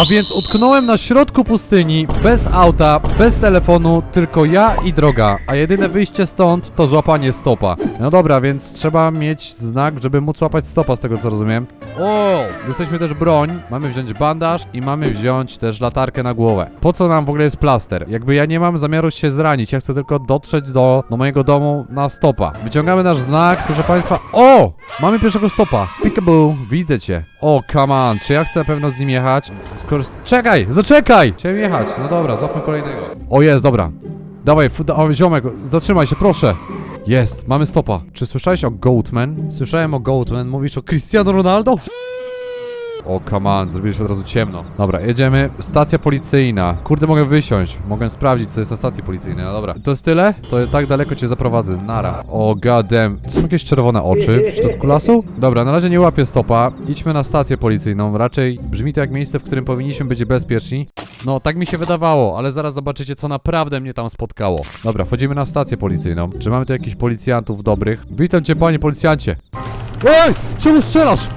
A więc utknąłem na środku pustyni, bez auta, bez telefonu, tylko ja i droga. A jedyne wyjście stąd to złapanie stopa. No dobra, więc trzeba mieć znak, żeby móc łapać stopa, z tego co rozumiem. O, jesteśmy też broń, mamy wziąć bandaż i mamy wziąć też latarkę na głowę. Po co nam w ogóle jest plaster? Jakby ja nie mam zamiaru się zranić, ja chcę tylko dotrzeć do, do mojego domu na stopa. Wyciągamy nasz znak, proszę państwa. O! Mamy pierwszego stopa. Peekaboo, widzę cię. O, come on, czy ja chcę na pewno z nim jechać? Skoro... Czekaj, zaczekaj! Chciałem jechać, no dobra, złapmy kolejnego. O, jest, dobra. Dawaj, o, ziomek, zatrzymaj się, proszę. Jest, mamy stopa. Czy słyszałeś o Goatman? Słyszałem o Goatman, mówisz o Cristiano Ronaldo? O, come on, zrobiliśmy od razu ciemno. Dobra, jedziemy. Stacja policyjna. Kurde, mogę wysiąść. Mogę sprawdzić, co jest na stacji policyjnej. No dobra. To jest tyle? To tak daleko cię zaprowadzę. Nara. O, goddamn. Są jakieś czerwone oczy w środku lasu? Dobra, na razie nie łapię stopa. Idźmy na stację policyjną. Raczej brzmi to jak miejsce, w którym powinniśmy być bezpieczni. No, tak mi się wydawało, ale zaraz zobaczycie, co naprawdę mnie tam spotkało. Dobra, wchodzimy na stację policyjną. Czy mamy tu jakichś policjantów dobrych? Witam cię, panie policjancie. Ej! Czemu strzelasz?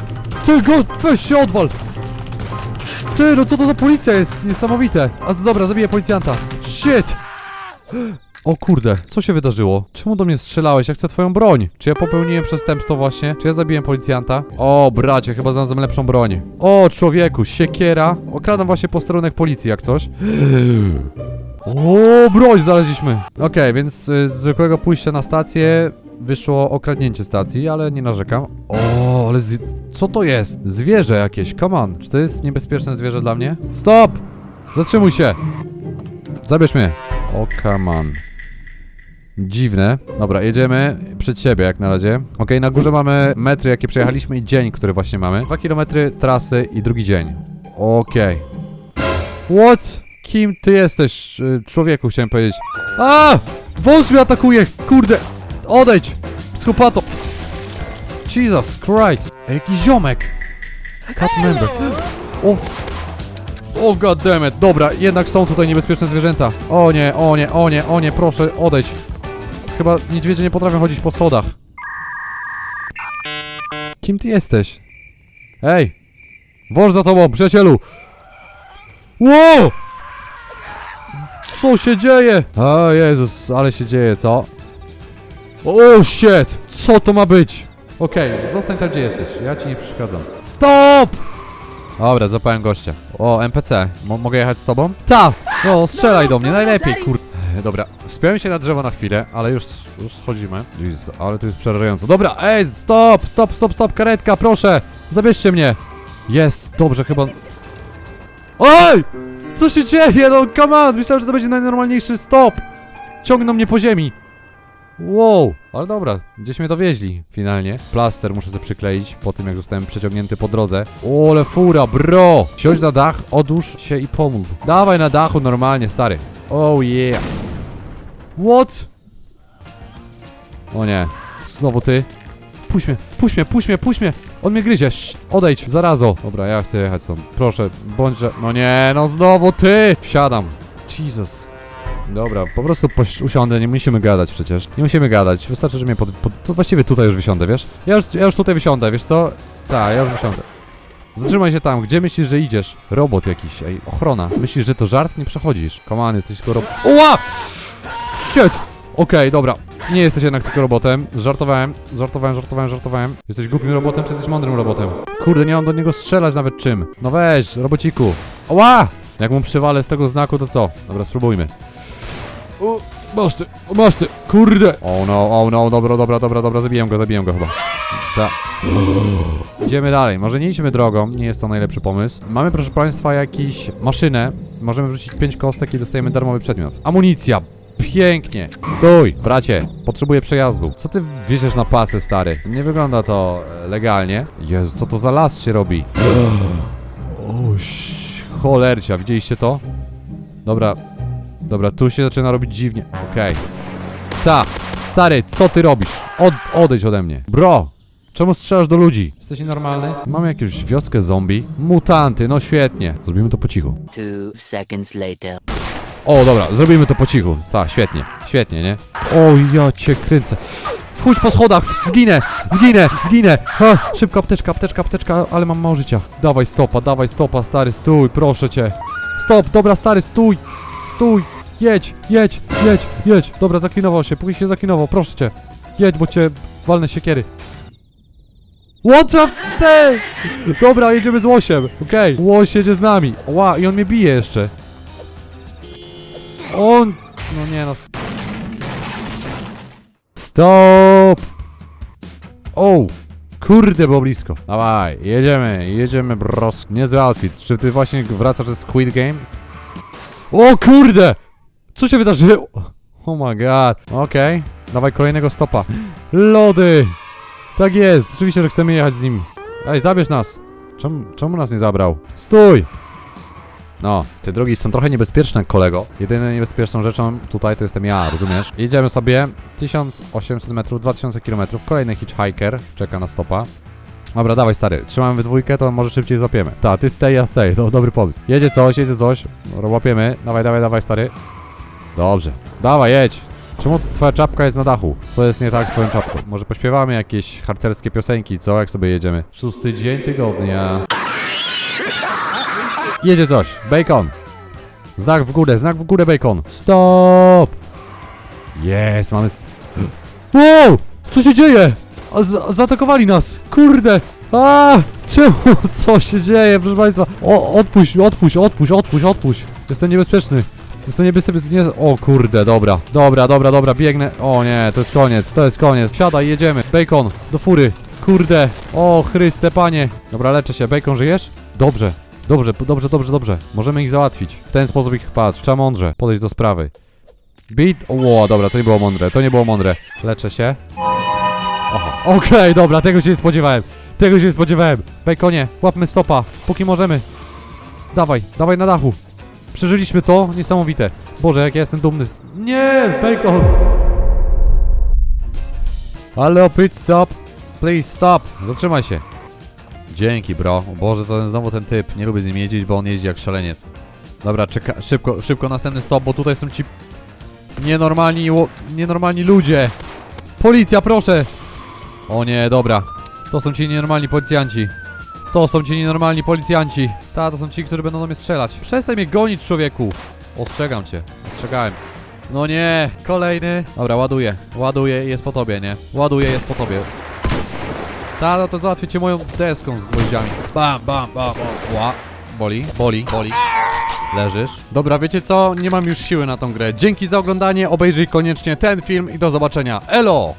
Ty go, weź się odwal! Ty, no co to za policja jest? Niesamowite. A dobra, zabiję policjanta. Shit! O kurde, co się wydarzyło? Czemu do mnie strzelałeś? Ja chcę twoją broń. Czy ja popełniłem przestępstwo właśnie? Czy ja zabiłem policjanta? O, bracie, chyba znalazłem lepszą broń. O, człowieku, siekiera. Okradam właśnie posterunek policji, jak coś. O, broń znaleźliśmy. Okej, więc y, z zwykłego pójścia na stację wyszło okradnięcie stacji, ale nie narzekam. O, ale z... co to jest? Zwierzę jakieś, come on. Czy to jest niebezpieczne zwierzę dla mnie? Stop! Zatrzymuj się! Zabierz mnie. O, come on. Dziwne. Dobra, jedziemy przed siebie jak na razie. Okej, na górze mamy metry, jakie przejechaliśmy i dzień, który właśnie mamy. Dwa kilometry trasy i drugi dzień. Okej. What? Kim ty jesteś, y, człowieku, chciałem powiedzieć. A! Wąż mnie atakuje! Kurde! Odejdź! Psychopato! Jesus Christ! Ej, Jaki ziomek! Cat member. O! O goddammit! Dobra, jednak są tutaj niebezpieczne zwierzęta. O nie, o nie, o nie, o nie, proszę, odejdź. Chyba niedźwiedzie nie potrafią chodzić po schodach. Kim ty jesteś? Ej! Wąż za tobą, przyjacielu! Wow! Co się dzieje? O Jezus, ale się dzieje, co? O shit! Co to ma być? Okej, zostań tam gdzie jesteś, ja ci nie przeszkadzam. Stop! Dobra, zapałem gościa. O, NPC, Mo mogę jechać z tobą? Ta! No, strzelaj do mnie, najlepiej, kur... Dobra, wspiąłem się na drzewo na chwilę, ale już, już schodzimy. Jezus, ale to jest przerażające. Dobra, ej, stop, stop, stop, stop, karetka, proszę! Zabierzcie mnie! Jest, dobrze, chyba... Oj! Co się dzieje? No, come on! Myślałem, że to będzie najnormalniejszy stop! Ciągną mnie po ziemi. Wow, ale dobra, gdzieś mnie dowieźli finalnie. Plaster muszę sobie przykleić po tym, jak zostałem przeciągnięty po drodze. O, ale fura, bro! Siądź na dach, odłóż się i pomóż. Dawaj na dachu normalnie, stary. Oh yeah. What? O nie, znowu ty. Puść mnie, puść mnie, puść mnie, puść mnie! On mnie gryzie, Sz, odejdź, zarazo. Dobra, ja chcę jechać stąd. Proszę, bądźże... No nie, no znowu ty! Wsiadam. Jesus. Dobra, po prostu usiądę, nie musimy gadać przecież. Nie musimy gadać, wystarczy, że mnie pod, pod... To właściwie tutaj już wysiądę, wiesz? Ja już, ja już tutaj wysiądę, wiesz co? Tak, ja już wysiądę. Zatrzymaj się tam, gdzie myślisz, że idziesz? Robot jakiś, ej, ochrona. Myślisz, że to żart? Nie przechodzisz. Come on, jesteś tylko rob... Oła! Shit! Okej, dobra. Nie jesteś jednak tylko robotem. Żartowałem, żartowałem, żartowałem, żartowałem. Jesteś głupim robotem, czy jesteś mądrym robotem? Kurde, nie mam do niego strzelać nawet czym. No weź, robociku. Oła! Jak mu przywalę z tego znaku, to co? Dobra, spróbujmy. O, masz ty, masz ty, kurde! O no, o no, dobra, dobra, dobra, dobra, zabiję go, zabiję go chyba. Tak. Idziemy dalej, może nie idźmy drogą, nie jest to najlepszy pomysł. Mamy, proszę państwa, jakiś maszynę. Możemy wrzucić 5 kostek i dostajemy darmowy przedmiot. Amunicja! Pięknie! Stój, bracie, potrzebuję przejazdu. Co ty wieziesz na pacę, stary? Nie wygląda to e, legalnie. Jezu, co to za las się robi? O, ś- cholercia, widzieliście to? Dobra, dobra, tu się zaczyna robić dziwnie. Okej. Ta, stary, co ty robisz? Od, odejdź ode mnie. Bro, czemu strzelasz do ludzi? Jesteś nienormalny? Mamy jakąś wioskę zombie? Mutanty, no świetnie. Zrobimy to po cichu. Two seconds later. O, dobra, zrobimy to po cichu. Tak, świetnie, świetnie, nie? O, ja cię kręcę. Wchódź po schodach! Zginę! Zginę! Zginę! Ha, szybko, apteczka, apteczka, apteczka, ale mam mało życia. Dawaj stopa, dawaj stopa, stary, stój, proszę cię. Stop, dobra, stary, stój! Stój! Jedź, jedź, jedź, jedź! Dobra, zaklinował się, póki się zaklinował, proszę cię. Jedź, bo cię walnę siekiery. What the Dobra, jedziemy z łosiem, okej. Łoś jedzie z nami. Ła, i on mnie bije jeszcze. On... No nie no... Stop! O! Kurde, było blisko. Dawaj, jedziemy, jedziemy, bros. Niezły outfit. Czy ty właśnie wracasz ze Squid Game? O kurde! Co się wydarzyło? Oh my god. Okej, dawaj kolejnego stopa. Lody! Tak jest, oczywiście, że chcemy jechać z nim. Ej, zabierz nas. Czemu, czemu nas nie zabrał? Stój! No, te drogi są trochę niebezpieczne, kolego. Jedyną niebezpieczną rzeczą tutaj to jestem ja, rozumiesz? Jedziemy sobie 1800 metrów, 2000 km. Kolejny hitchhiker czeka na stopa. Dobra, dawaj stary, trzymamy we dwójkę, to może szybciej złapiemy. Ta, ty stay, ja stay, to dobry pomysł. Jedzie coś, jedzie coś, łapiemy. Dawaj, dawaj, dawaj stary. Dobrze, dawaj, jedź. Czemu twoja czapka jest na dachu? Co jest nie tak z twoją czapką? Może pośpiewamy jakieś harcerskie piosenki, co? Jak sobie jedziemy? Szósty dzień tygodnia. Jedzie coś. Bacon. Znak w górę, znak w górę, bacon. Stop! Jest, mamy... Wow! Co się dzieje? Z, zaatakowali nas! Kurde! A! Czemu? Co się dzieje, proszę państwa? O, odpuść, odpuść, odpuść, odpuść, odpuść! Jestem niebezpieczny. Jestem niebezpieczny. Nie... O kurde, dobra. Dobra, dobra, dobra, biegnę. O nie, to jest koniec, to jest koniec. Siadaj, jedziemy. Bacon, do fury. Kurde. O Chryste, panie. Dobra, leczę się. Bacon, żyjesz? Dobrze. Dobrze, dobrze, dobrze, dobrze. Możemy ich załatwić. W ten sposób ich patrz. Trzeba mądrze podejść do sprawy. Beat. O, dobra, to nie było mądre. To nie było mądre. Leczę się. Okej, dobra, tego się nie spodziewałem. Tego się nie spodziewałem. Baconie, łapmy stopa, póki możemy. Dawaj, dawaj na dachu. Przeżyliśmy to, niesamowite. Boże, jak ja jestem dumny. Nie, bacon! Halo, pit stop. Please stop. Zatrzymaj się. Dzięki, bro. O Boże, to ten znowu ten typ. Nie lubię z nim jeździć, bo on jeździ jak szaleniec. Dobra, czeka, szybko, szybko następny stop, bo tutaj są ci nienormalni, nienormalni ludzie. Policja, proszę! O nie, dobra. To są ci nienormalni policjanci. To są ci nienormalni policjanci. Ta, to są ci, którzy będą do mnie strzelać. Przestań mnie gonić, człowieku. Ostrzegam cię. Ostrzegałem. No nie, kolejny. Dobra, ładuję. Ładuję i jest po tobie, nie? Ładuję, jest po tobie. Ta, no to załatwię cię moją deską z gwoździami. Bam, bam, bam, bam. Ła. Boli, boli, boli. Leżysz. Dobra, wiecie co? Nie mam już siły na tą grę. Dzięki za oglądanie, obejrzyj koniecznie ten film i do zobaczenia. Elo!